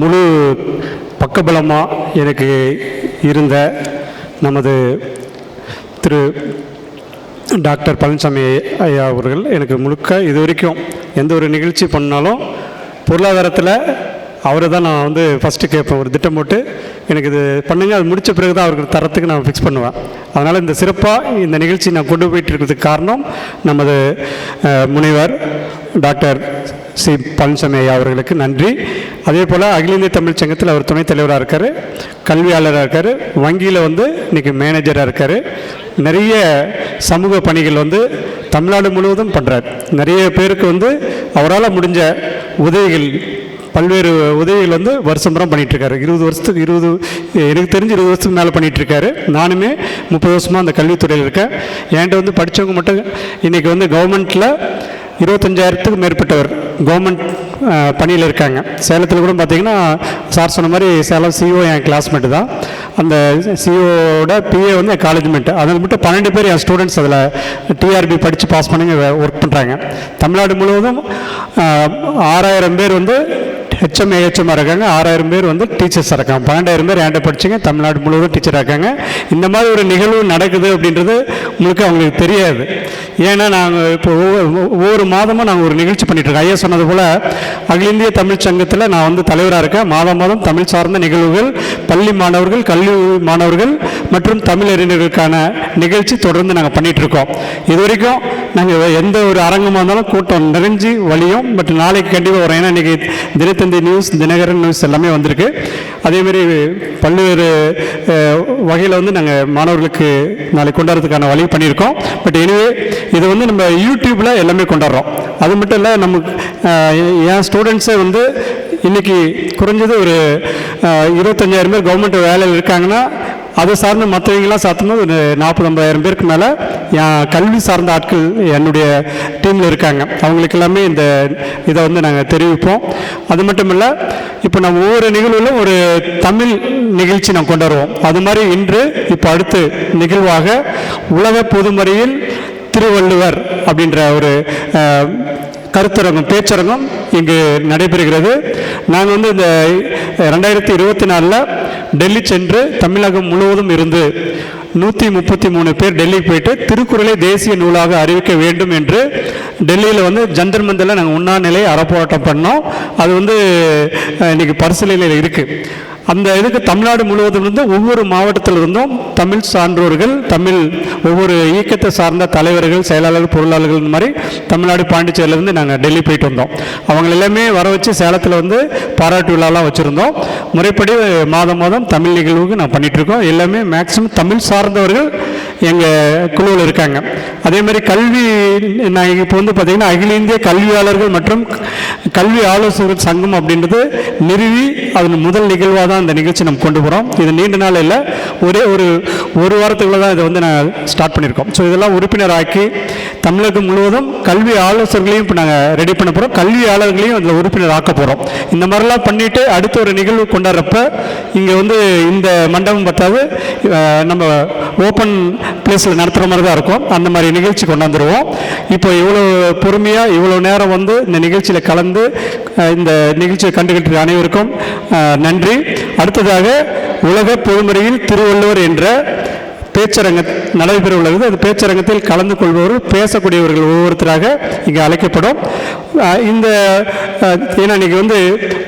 முழு பக்கபலமாக எனக்கு இருந்த நமது திரு டாக்டர் பழனிசாமி ஐயா அவர்கள் எனக்கு முழுக்க இது வரைக்கும் எந்த ஒரு நிகழ்ச்சி பண்ணாலும் பொருளாதாரத்தில் அவரை தான் நான் வந்து ஃபஸ்ட்டு கேட்பேன். ஒரு திட்டம் போட்டு எனக்கு இது பண்ணுங்க அது முடித்த பிறகு தான் அவருக்கு தரத்துக்கு நான் ஃபிக்ஸ் பண்ணுவேன். அதனால் இந்த சிறப்பாக இந்த நிகழ்ச்சி நான் கொண்டு போயிட்டு இருக்கிறதுக்கு காரணம் நமது முனைவர் டாக்டர் சி பழனிசாமி அவர்களுக்கு நன்றி. அதே போல் அகில இந்திய தமிழ் சங்கத்தில் அவர் துணைத் தலைவராக இருக்கார் கல்வியாளராக இருக்கார் வங்கியில் வந்து இன்றைக்கி மேனேஜராக இருக்கார். நிறைய சமூக பணிகள் வந்து தமிழ்நாடு முழுவதும் பண்ணுறார் நிறைய பேருக்கு வந்து அவரால் முடிஞ்ச உதவிகள் பல்வேறு உதவிகள் வந்து வருஷம்பரம் பண்ணிகிட்ருக்காரு இருபது வருஷத்துக்கு இருபது எனக்கு தெரிஞ்சு இருபது வருஷத்துக்கு மேலே பண்ணிகிட்ருக்காரு நானுமே முப்பது வருஷமாக அந்த கல்வித்துறையில் இருக்கேன். என்கிட்ட வந்து படித்தவங்க மட்டும் இன்றைக்கி வந்து கவர்மெண்ட்டில் இருபத்தஞ்சாயிரத்துக்கு மேற்பட்டவர் கவர்மெண்ட் பணியில் இருக்காங்க. சேலத்தில் கூட பார்த்தீங்கன்னா சார் சொன்ன மாதிரி சேலம் சிஓ என் கிளாஸ்மேட்டு தான். அந்த சிஓட பிஏ வந்து என் காலேஜ் மேட் அதில் மட்டும் பன்னெண்டு பேர் என் ஸ்டூடெண்ட்ஸ் அதில் டிஆர்பி படித்து பாஸ் பண்ணி ஒர்க் பண்ணுறாங்க தமிழ்நாடு முழுவதும் ஆறாயிரம் பேர் வந்து ஹெச்எம் ஏஹெச்எம் இருக்காங்க. ஆறாயிரம் பேர் வந்து டீச்சர்ஸ் இருக்காங்க. பன்னெண்டாயிரம் பேர் ஏன்ட்ட படிச்சுங்க. தமிழ்நாடு முழுவதும் டீச்சர் இருக்காங்க. இந்த மாதிரி ஒரு நிகழ்வு நடக்குது அப்படின்றது உங்களுக்கு அவங்களுக்கு தெரியாது. ஏன்னா நாங்கள் இப்போ ஒவ்வொரு ஒவ்வொரு மாதமும் நாங்கள் ஒரு நிகழ்ச்சி பண்ணிட்டுருக்கோம் ஐயா சொன்னது போல் அகில இந்திய தமிழ் சங்கத்தில் நான் வந்து தலைவராக இருக்கேன். மாதம் மாதம் தமிழ் சார்ந்த நிகழ்வுகள் பள்ளி மாணவர்கள் கல்வி மாணவர்கள் மற்றும் தமிழறிஞர்களுக்கான நிகழ்ச்சி தொடர்ந்து நாங்கள் பண்ணிகிட்ருக்கோம் இது வரைக்கும் நாங்கள் எந்த ஒரு அரங்கமாக இருந்தாலும் கூட்டம் நிறைஞ்சு வழியும் பட் நாளைக்கு கண்டிப்பாக வரும். ஏன்னா இன்றைக்கி தினத்தந்தி நியூஸ் தினகரன் நியூஸ் எல்லாமே வந்திருக்கு. அதேமாரி பல்வேறு வகையில் வந்து நாங்கள் மாணவர்களுக்கு நாளைக்கு கொண்டாடுறதுக்கான வழி பண்ணியிருக்கோம். பட் எனவே இது வந்து நம்ம யூடியூப்பில் எல்லாமே கொண்டாடுறோம். அது மட்டும் இல்லை நமக்கு என் ஸ்டூடெண்ட்ஸே வந்து இன்றைக்கி குறைஞ்சது ஒரு இருபத்தஞ்சாயிரம் பேர் கவர்மெண்ட் வேலையில் இருக்காங்கன்னா அதை சார்ந்து மற்றவங்களாம் சார்ந்தது ஒரு நாற்பது ஐம்பதாயிரம் பேருக்கு மேலே என் கல்வி சார்ந்த ஆட்கள் என்னுடைய டீமில் இருக்காங்க. அவங்களுக்கு எல்லாமே இந்த இதை வந்து நாங்கள் தெரிவிப்போம். அது மட்டும் இல்லை இப்போ நம்ம ஒவ்வொரு நிகழ்வுலும் ஒரு தமிழ் நிகழ்ச்சி நாம் கொண்டு வருவோம். அது மாதிரி இன்று இப்போ அடுத்து நிகழ்வாக உலக பொதுமறையில் திருவள்ளுவர் அப்படின்ற ஒரு கருத்தரங்கம் பேச்சரங்கம் இங்கு நடைபெறுகிறது. நாங்கள் வந்து இந்த ரெண்டாயிரத்தி இருபத்தி நாலில் டெல்லி சென்று தமிழகம் முழுவதும் இருந்து நூற்றி முப்பத்தி மூணு பேர் டெல்லிக்கு போயிட்டு திருக்குறளை தேசிய நூலாக அறிவிக்க வேண்டும் என்று டெல்லியில் வந்து ஜந்தர் மந்தரில் நாங்கள் உண்ணாநிலை அறப்போராட்டம் பண்ணோம். அது வந்து இன்றைக்கி இன்னைக்கு பரிசீலனையில் இருக்குது அந்த இதுக்கு தமிழ்நாடு முழுவதும் இருந்து ஒவ்வொரு மாவட்டத்தில் இருந்தும் தமிழ் சான்றோர்கள் தமிழ் ஒவ்வொரு இயக்கத்தை சார்ந்த தலைவர்கள் செயலாளர்கள் பொருளாளர்கள் இந்த மாதிரி தமிழ்நாடு பாண்டிச்சேரியிலேருந்து நாங்கள் டெல்லி போயிட்டு வந்தோம். அவங்க எல்லாமே வர வச்சு சேலத்தில் வந்து பாராட்டு விழாலாம் வச்சுருந்தோம். முறைப்படி மாதம் மாதம் தமிழ் நிகழ்வுக்கு நான் பண்ணிகிட்ருக்கோம் இருக்கோம். எல்லாமே மேக்சிமம் தமிழ் சார்ந்தவர்கள் எங்கள் குழுவில் இருக்காங்க. அதே மாதிரி கல்வி நான் இப்போ வந்து பார்த்தீங்கன்னா அகில இந்திய கல்வியாளர்கள் மற்றும் கல்வி ஆலோசகர் சங்கம் அப்படின்றது நிறுவி அதன் முதல் நிகழ்வாக தான் இந்த நிகழ்ச்சி நம்ம கொண்டு போகிறோம் இது நீண்ட நாள் இல்லை ஒரே ஒரு ஒரு வாரத்துக்குள்ள தான் இதை வந்து நாங்கள் ஸ்டார்ட் பண்ணியிருக்கோம். ஸோ இதெல்லாம் உறுப்பினர் ஆக்கி தமிழகம் முழுவதும் கல்வி ஆலோசகர்களையும் இப்போ நாங்கள் ரெடி பண்ண போகிறோம் கல்வியாளர்களையும் அதில் உறுப்பினர் ஆக்க போகிறோம் இந்த மாதிரிலாம் பண்ணிவிட்டு அடுத்த ஒரு நிகழ்வு கொண்டாடுறப்ப இங்கே வந்து இந்த மண்டபம் பார்த்தாவது நம்ம ஓப்பன் பிளேஸில் நடத்துகிற மாதிரி தான் இருக்கும். அந்த மாதிரி நிகழ்ச்சி கொண்டாந்துருவோம். இப்போ இவ்வளோ பொறுமையாக இவ்வளோ நேரம் வந்து இந்த நிகழ்ச்சியில் கலந்து இந்த நிகழ்ச்சியை கண்டுகிட்டு அனைவருக்கும் நன்றி. அடுத்ததாக உலக பொதுமுறையில் திருவள்ளுவர் என்ற பேச்சரங்க நடைபெற உள்ளது அந்த பேச்சரங்கத்தில் கலந்து கொள்பவர்கள் பேசக்கூடியவர்கள் ஒவ்வொருத்தராக இங்கே அழைக்கப்படும். இந்த ஏன்னா இன்றைக்கி வந்து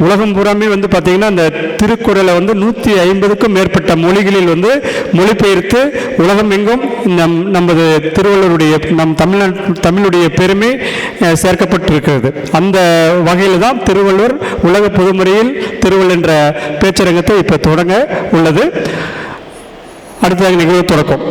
உலகம் பூராமே வந்து பார்த்தீங்கன்னா அந்த திருக்குறளை வந்து நூற்றி ஐம்பதுக்கும் மேற்பட்ட மொழிகளில் வந்து மொழிபெயர்த்து உலகம் எங்கும் நம் நமது திருவள்ளுவருடைய நம் தமிழ்நாட் தமிழுடைய பெருமை சேர்க்கப்பட்டிருக்கிறது. அந்த வகையில் தான் திருவள்ளுவர் உலக பொதுமுறையில் திருவள்ளுவர் என்ற பேச்சரங்கத்தை இப்போ தொடங்க உள்ளது. அடுத்ததாக நிகழ்வு தொடக்கம்.